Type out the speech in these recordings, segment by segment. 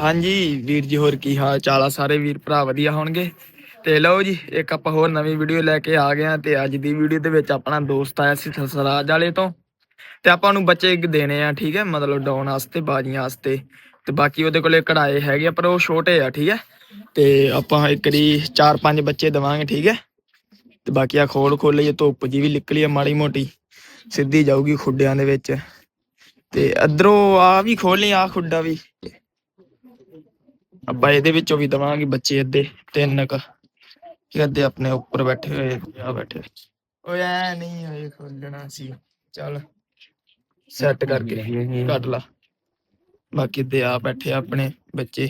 ਹਾਂਜੀ ਵੀਰ ਜੀ ਹੋਰ ਕੀ ਹਾਲ ਚਾਲ ਆ? ਸਾਰੇ ਵੀਰ ਭਰਾ ਵਧੀਆ ਹੋਣਗੇ? ਤੇ ਲਓ ਜੀ ਇੱਕ ਆਪਾਂ ਹੋਰ ਨਵੀਂ ਵੀਡੀਓ ਲੈ ਕੇ ਆ ਗਏ ਆ ਤੇ ਅੱਜ ਦੀ ਵੀਡੀਓ ਦੇ ਵਿੱਚ ਆਪਣਾ ਦੋਸਤ ਆਇਆ ਸੀ ਸਸਰਾਜ ਵਾਲੇ ਤੋਂ। ਤੇ ਆਪਾਂ ਨੂੰ ਬੱਚੇ ਦੇਣੇ ਆ ਠੀਕ ਹੈ? ਮਤਲਬ ਡਾਉਣ ਵਾਸਤੇ ਬਾਜੀਆਂ ਵਾਸਤੇ। ਤੇ ਬਾਕੀ ਉਹਦੇ ਕੋਲੇ ਕਢਾਏ ਹੈਗੇ ਆ, ਪਰ ਉਹ ਛੋਟੇ ਆ ਠੀਕ ਹੈ? ਤੇ ਆਪਾਂ ਇੱਕ ਦੀ ਚਾਰ ਪੰਜ ਬੱਚੇ ਦਵਾਂਗੇ ਠੀਕ ਹੈ? ਤੇ ਬਾਕੀ ਆ ਖੋਲ ਖੋਲੇ ਧੁੱਪ ਜੀ ਵੀ ਨਿਕਲੀ ਆ ਮਾੜੀ ਮੋਟੀ। ਸਿੱਧੀ ਜਾਊਗੀ ਖੁੱਡਿਆਂ ਦੇ ਵਿੱਚ। ਤੇ ਅਧਰੋਂ ਆ ਵੀ ਖੋਲਣੀ ਆ ਖੁੱਡਾ ਵੀ। ਆਪਾਂ ਇਹਦੇ ਵਿੱਚੋਂ ਵੀ ਦਵਾਂਗੇ ਬੱਚੇ ਅੱਧੇ ਤਿੰਨ ਕ। ਕਿ ਅੱਧੇ ਆਪਣੇ ਉੱਪਰ ਬੈਠੇ ਹੋਏ ਆ ਬੈਠੇ। ਓਏ ਐ ਨਹੀਂ ਹੋਏ ਖੋਲਣਾ ਸੀ। ਚੱਲ ਸੈੱਟ ਕਰਕੇ ਕੱਢ ਲਾ। ਬਾਕੀ ਤੇ ਆ ਬੈਠੇ ਆਪਣੇ ਬੱਚੇ।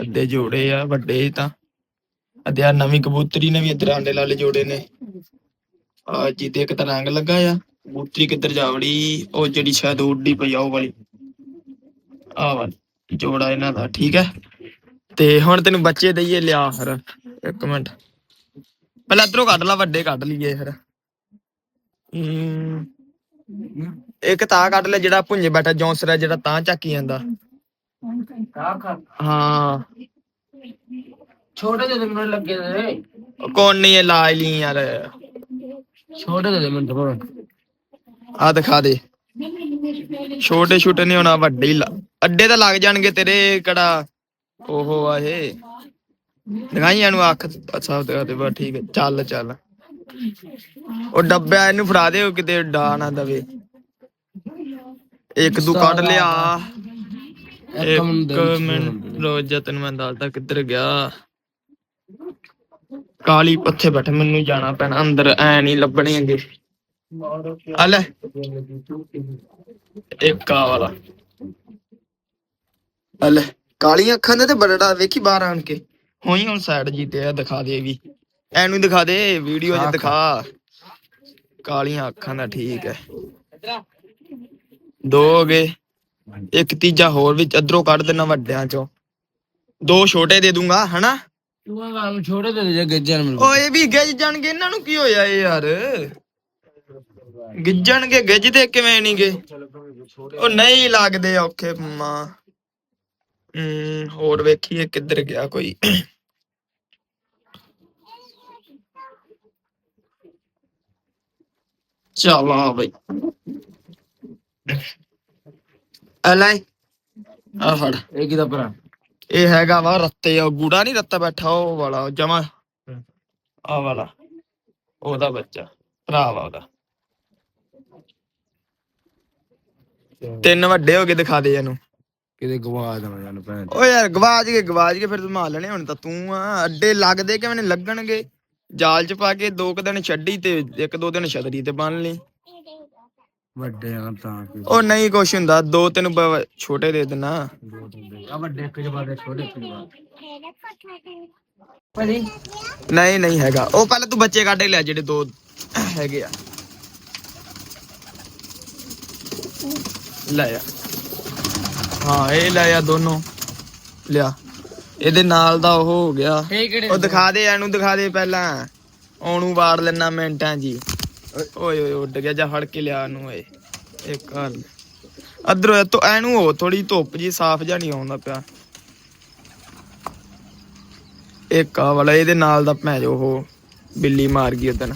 ਅੱਧੇ ਜੋੜੇ ਆ ਵੱਡੇ ਤਾਂ। ਅੱਧੇ ਆ ਨਵੀਂ ਕਬੂਤਰੀ ਨੇ ਵੀ ਇੱਧਰ ਆਂਡੇ ਲਾਲੇ ਜੋੜੇ ਨੇ। ਆ ਜਿਹਦੇ ਇੱਕ ਤਾਂ ਰੰਗ ਲੱਗਾ ਆ। ਕਬੂਤਰੀ ਕਿੱਧਰ ਜਾਵੜੀ ਉਹ ਜਿਹੜੀ ਸ਼ਾਇਦ ਉੱਡੀ ਪਈ ਆ ਉਹ ਵਾਲੀ। ਆ ਵਾਲੀ ਜੋੜਾ ਇਹਨਾਂ ਦਾ ਠੀਕ ਹੈ? ਤੇ ਹੁਣ ਤੈਨੂੰ ਬੱਚੇ ਦਈਏ ਲਿਆ ਫਿਰ ਇੱਕ ਮਿੰਟ। ਪਹਿਲਾਂ ਇਧਰੋਂ ਕੱਢ ਲਾ ਵੱਡੇ ਕੱਢ ਲਈਏ ਫਿਰ। ਇੱਕ ਤਾਂ ਕੱਢ ਲੈ ਜਿਹੜਾ ਭੁੰਜੇ ਬੈਠਾ ਜੌਂਸਰ ਹੈ ਜਿਹੜਾ ਤਾਂ ਚੱਕੀ ਜਾਂਦਾ। ਹਾਂ। ਛੋਟੇ ਜਿਹੇ ਮੈਨੂੰ ਲੱਗੇ ਨੇ। ਕੌਣ ਨਹੀਂ ਇਹ ਲਾ ਲਈ ਯਾਰ। ਛੋਟੇ ਜਿਹੇ ਮੈਨੂੰ ਤਾਂ ਆ ਦਿਖਾ ਦੇ। ਛੋਟੇ ਛੋਟੇ ਨਹੀਂ ਹੋਣਾ ਵੱਡੇ ਹੀ ਅੱਡੇ ਤਾਂ ਲੱਗ ਜਾਣਗੇ ਤੇਰੇ ਕਿਹੜਾ ਓਹੋ ਆ ਇਹ ਦਿਖਾਈਆਂ ਨੂੰ ਅੱਖ ਅੱਛਾ ਦਿਖਾ ਦੇ ਬਸ ਠੀਕ ਹੈ ਚੱਲ ਚੱਲ। ਉਹ ਡੱਬਾ ਇਹਨੂੰ ਫੜਾ ਦੇ ਉਹ ਕਿਤੇ ਡਾ ਨਾ ਦਵੇ। ਇੱਕ ਦੂ ਕੱਢ ਲਿਆ। ਇੱਕ ਮਿੰਟ ਰੋਜ਼ ਜਤਨ ਮੈਂ ਦੱਸਦਾ ਕਿੱਧਰ ਗਿਆ। ਕਾਲੀ ਪੱਥੇ ਬੈਠੇ ਮੈਨੂੰ ਜਾਣਾ ਪੈਣਾ ਅੰਦਰ ਐ ਨਹੀਂ ਲੱਭਣੇ ਅੱਗੇ ਆ ਲੈ। ਇੱਕ ਆ ਵਾਲਾ। ਆ ਲੈ। ਕਾਲੀਆਂ ਅੱਖਾਂ ਦੇ ਤੇ ਬੜੜਾ ਵੇਖੀ ਬਾਹਰ ਆਣ ਕੇ। ਹੋਈ ਹੁਣ ਸਾਈਡ ਜੀ ਤੇ ਆ ਦਿਖਾ ਦੇ ਵੀ। ਐਨੂੰ ਦਿਖਾ ਦੇ ਵੀਡੀਓ 'ਚ ਦਿਖਾ। ਕਾਲੀਆਂ ਅੱਖਾਂ ਦਾ ਠੀਕ ਹੈ। ਦੋ ਹੋ ਗਏ। ਇੱਕ ਤੀਜਾ ਹੋਰ ਵਿੱਚ ਅਧਰੋਂ ਕੱਢ ਦੇਣਾ ਵੱਡਿਆਂ ਚੋਂ। ਦੋ ਛੋਟੇ ਦੇ ਦੂੰਗਾ ਹਨਾ? ਤੂੰ ਆ ਮੈਨੂੰ ਛੋਟੇ ਦੇ ਦੇ ਗੱਜਣ ਮੈਨੂੰ। ਓਏ ਇਹ ਵੀ ਗਿੱਜ ਜਾਣਗੇ ਇਹਨਾਂ ਨੂੰ ਕੀ ਹੋਇਆ ਇਹ ਯਾਰ? ਗਿੱਜਣਗੇ ਗਿੱਜਦੇ ਕਿਵੇਂ ਨਹੀਂ ਗੇ ਉਹ ਨਹੀਂ ਲੱਗਦੇ ਔਖੇ ਮਾਂ। ਹਮ ਹੋਰ ਵੇਖੀਏ ਕਿੱਧਰ ਗਿਆ ਕੋਈ। ਚਲ ਬਈ। ਅਲੇ ਆ ਫੜ। ਇਹ ਕਿਦਾ ਭਰਾ? ਇਹ ਹੈਗਾ ਵਾ ਰੱਤੇ ਉਹ ਗੂੜਾ ਨਹੀਂ ਰੱਤਾ ਬੈਠਾ ਉਹ ਵਾਲਾ ਜਮਾ। ਆ ਵਾਲਾ। ਉਹਦਾ ਬੱਚਾ ਭਰਾ ਵਾ ਉਹਦਾ। ਤਿੰਨ ਵੱਡੇ ਹੋ ਕੇ ਦਿਖਾ ਦੇ ਇਹਨੂੰ। ਕਿਤੇ ਗਵਾ ਦੇਣਾ ਜਾਨ ਭੈਣ ਓ ਯਾਰ ਗਵਾਜ ਕੇ ਗਵਾਜ ਕੇ ਫਿਰ ਤੂੰ ਮਾਰ ਲੈਣੇ ਹੁਣ ਤਾਂ ਤੂੰ ਆ। ਅੱਡੇ ਲੱਗਦੇ ਕਿਵੇਂ ਨੇ? ਲੱਗਣਗੇ। ਜਾਲ ਚ ਪਾ ਕੇ ਦੋ ਕੁ ਦਿਨ ਛੱਡੀ ਤੇ ਇੱਕ ਦੋ ਦਿਨ ਛਤਰੀ ਤੇ ਬੰਨ ਲਈ। ਵੱਡੇ ਆ ਤਾਂ ਕੀ ਉਹ ਨਹੀਂ ਕੁਛ ਹੁੰਦਾ ਦੋ ਤਿੰਨ ਬ- ਛੋਟੇ ਦੇ ਦੇਣਾ ਆ ਵੱਡੇ ਇੱਕ ਜਵਾਬ ਛੋਟੇ ਇੱਕ ਜਵਾਬ ਨਹੀਂ ਨਹੀਂ ਹੈਗਾ। ਉਹ ਪਹਿਲਾਂ ਤੂੰ ਬੱਚੇ ਕੱਢ ਕੇ ਲਿਆ ਜਿਹੜੇ ਦੋ ਹੈਗੇ ਆ। ਲੈ ਆ। ਹਾਂ ਇਹ ਲੈ ਆ ਦੋਨੋਂ। ਲਿਆ। ਇਹਦੇ ਨਾਲ ਦਾ ਉਹ ਹੋ ਗਿਆ। ਇਹ ਕਿਹੜੇ ਉਹ ਦਿਖਾ ਦੇ ਇਹਨੂੰ ਦਿਖਾ ਦੇ ਪਹਿਲਾਂ। ਉਹਨੂੰ ਵਾੜ ਲੈਣਾ ਮਿੰਟਾਂ ਜੀ ਓਏ ਓਏ ਉੱਡ ਗਿਆ। ਜਾ ਫੜ ਕੇ ਲਿਆ ਇਹਨੂੰ ਓਏ। ਇੱਕ ਹਾਲ ਅਧਰੋਂ ਤੋਂ ਇਹਨੂੰ ਹੋ ਥੋੜੀ ਧੁੱਪ ਜੀ ਸਾਫ਼ ਜਾਂ ਨਹੀਂ ਆਉਂਦਾ ਪਿਆ। ਇੱਕ ਆ ਵਾਲਾ ਇਹਦੇ ਨਾਲ ਦਾ ਭੈ ਜੋ ਉਹ ਬਿੱਲੀ ਮਾਰ ਗਈ ਉਦਣ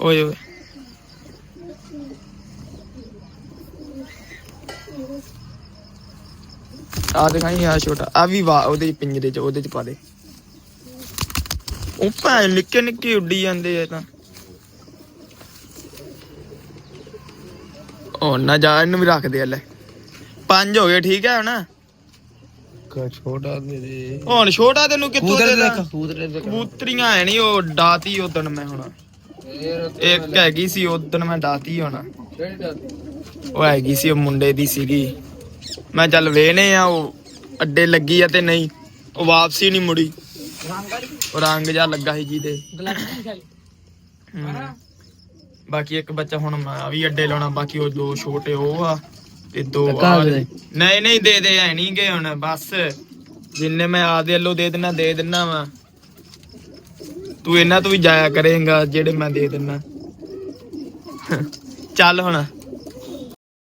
ਓਏ ਓਏ। ਆ ਦਿਖਾਈ ਆ ਛੋਟਾ। ਆ ਵੀ ਵਾ ਉਹਦੇ ਪਿੰਜਰੇ ਚ ਉਹਦੇ ਚ ਪਾ ਦੇ। ਉਹ ਭੈ ਨਿੱਕੇ ਨਿੱਕੇ ਉੱਡੀ ਜਾਂਦੇ ਆ ਤਾਂ। ਉਹ ਨਾ ਜਾ ਇਹਨੂੰ ਵੀ ਰੱਖ ਦੇ ਲੈ ਪੰਜ ਹੋ ਗਏ ਠੀਕ ਹੈ ਹੁਣ ਕਾ ਛੋਟਾ ਦੇ ਦੇ। ਹੁਣ ਛੋਟਾ ਤੈਨੂੰ ਕਿੱਥੋਂ ਦੇ ਦੇ ਕਬੂਤਰੀਆਂ ਹੈ ਨਹੀਂ ਉਹ ਡਾਤੀ ਉਦਣ ਮੈਂ ਹੁਣ। ਇੱਕ ਹੈਗੀ ਸੀ ਉਦਣ ਮੈਂ ਡਾਤੀ ਹੁਣ। ਉਹ ਹੈਗੀ ਸੀ ਉਹ ਮੁੰਡੇ ਦੀ ਸੀਗੀ। ਮੈਂ ਚੱਲ ਵੇਨੇ ਆ ਉਹ ਅੱਡੇ ਲੱਗੀ ਆ ਤੇ ਨਹੀਂ ਉਹ ਵਾਪਸੀ ਨਹੀਂ ਮੁੜੀ। ਉਹ ਰੰਗ ਜਾ ਲੱਗਾ ਸੀ ਜਿਹਦੇ। ਹਮ। ਬਾਕੀ ਇੱਕ ਬੱਚਾ ਹੁਣ ਮੈਂ ਵੀ ਅੱਡੇ ਲਾਉਣਾ ਬਾਕੀ ਉਹ ਦੋ ਛੋਟੇ ਉਹ ਆ ਤੇ ਦੇ। ਨਹੀਂ ਨਹੀਂ ਦੇ ਦੇ ਐ ਨਹੀਂ ਗਏ ਹੁਣ ਬਸ। ਜਿੰਨੇ ਮੈਂ ਆਦੇ ਵੱਲੋਂ ਦੇ ਦੇਣਾ ਦੇ ਦੇਣਾ ਵਾ। ਤੂੰ ਇਹਨਾਂ ਤੋਂ ਵੀ ਜਾਇਆ ਕਰੇਂਗਾ ਜਿਹੜੇ ਮੈਂ ਦੇ ਦੇਣਾ ਚੱਲ ਹੁਣ।